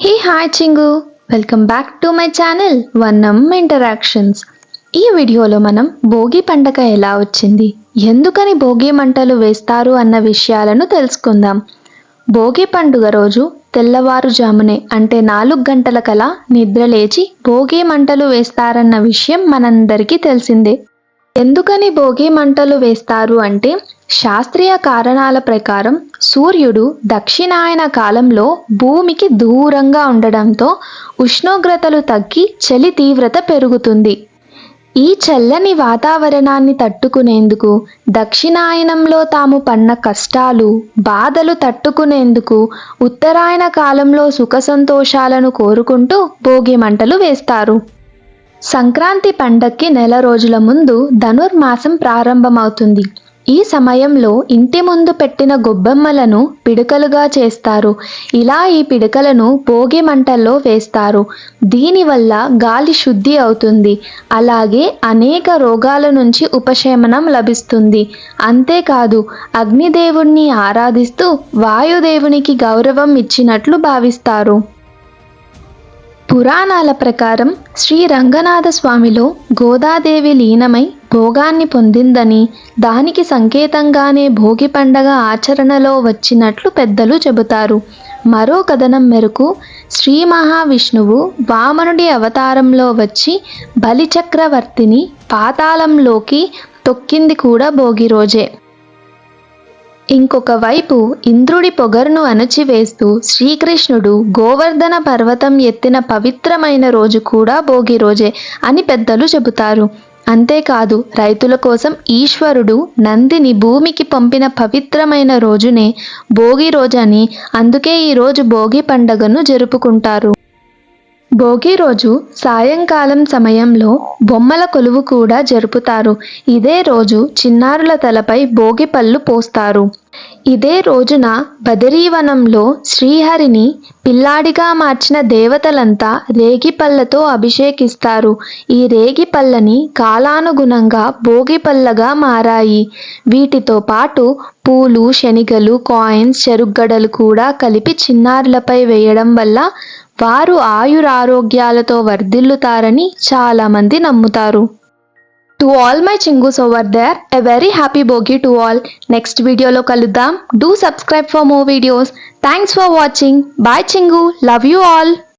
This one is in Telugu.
Hey hi Chindu welcome back to my channel వన్నం interactions ఈ వీడియోలో మనం భోగి పండగ ఎలా వచ్చింది? ఎందుకని భోగి మంటలు వేస్తారు అన్న విషయాలను తెలుసుకుందాం. భోగి పండుగ రోజు తెల్లవారుజామునే అంటే నాలుగు గంటల కల నిద్రలేచి భోగి మంటలు వేస్తారన్న విషయం మనందరికీ తెలిసిందే. ఎందుకని భోగి మంటలు వేస్తారు అంటే శాస్త్రీయ కారణాల ప్రకారం సూర్యుడు దక్షిణాయన కాలంలో భూమికి దూరంగా ఉండడంతో ఉష్ణోగ్రతలు తగ్గి చలి తీవ్రత పెరుగుతుంది. ఈ చల్లని వాతావరణాన్ని తట్టుకునేందుకు దక్షిణాయనంలో తాము పన్న కష్టాలు బాధలు తట్టుకునేందుకు ఉత్తరాయణ కాలంలో సుఖ సంతోషాలను కోరుకుంటూ భోగి మంటలు వేస్తారు. సంక్రాంతి పండక్కి నెల రోజుల ముందు ధనుర్మాసం ప్రారంభమవుతుంది. ఈ సమయంలో ఇంటి ముందు పెట్టిన గొబ్బెమ్మలను పిడకలుగా చేస్తారు. ఇలా ఈ పిడకలను భోగి మంటల్లో వేస్తారు. దీనివల్ల గాలి శుద్ధి అవుతుంది. అలాగే అనేక రోగాల నుంచి ఉపశమనం లభిస్తుంది. అంతేకాదు అగ్నిదేవుణ్ణి ఆరాధిస్తూ వాయుదేవునికి గౌరవం ఇచ్చినట్లు భావిస్తారు. పురాణాల ప్రకారం శ్రీ రంగనాథ స్వామిలో గోదాదేవి లీనమై భోగాన్ని పొందిందని దానికి సంకేతంగానే భోగి పండగ ఆచరణలో వచ్చినట్లు పెద్దలు చెబుతారు. మరో కథనం మేరకు శ్రీ మహావిష్ణువు వామనుడి అవతారంలో వచ్చి బలిచక్రవర్తిని పాతాళంలోకి తొక్కింది కూడా భోగి రోజే. ఇంకొక వైపు ఇంద్రుడి పొగరును అణచివేస్తూ శ్రీకృష్ణుడు గోవర్ధన పర్వతం ఎత్తిన పవిత్రమైన రోజు కూడా భోగి రోజే అని పెద్దలు చెబుతారు. అంతేకాదు రైతుల కోసం ఈశ్వరుడు నందిని భూమికి పంపిన పవిత్రమైన రోజునే భోగి రోజని అందుకే ఈ రోజు భోగి పండగను జరుపుకుంటారు. భోగి రోజు సాయంకాలం సమయంలో బొమ్మల కొలువు కూడా జరుపుతారు. ఇదే రోజు చిన్నారుల తలపై భోగి పళ్ళు పోస్తారు. ఇదే రోజున బదరీవనంలో శ్రీహరిని పిల్లాడిగా మార్చిన దేవతలంతా రేగిపళ్ళతో అభిషేకిస్తారు. ఈ రేగిపళ్ళని కాలానుగుణంగా భోగిపళ్ళగా మారాయి. వీటితో పాటు పూలు శనిగలు కాయిన్స్ చెరుగ్గడలు కూడా కలిపి చిన్నారులపై వేయడం వల్ల వారు ఆయురారోగ్యాలతో వర్ధిల్లుతారని చాలామంది నమ్ముతారు. To all my చింగూస్ over there a very happy bogie to all next వీడియోలో కలుద్దాం do subscribe for more videos thanks for watching bye Chindu love you all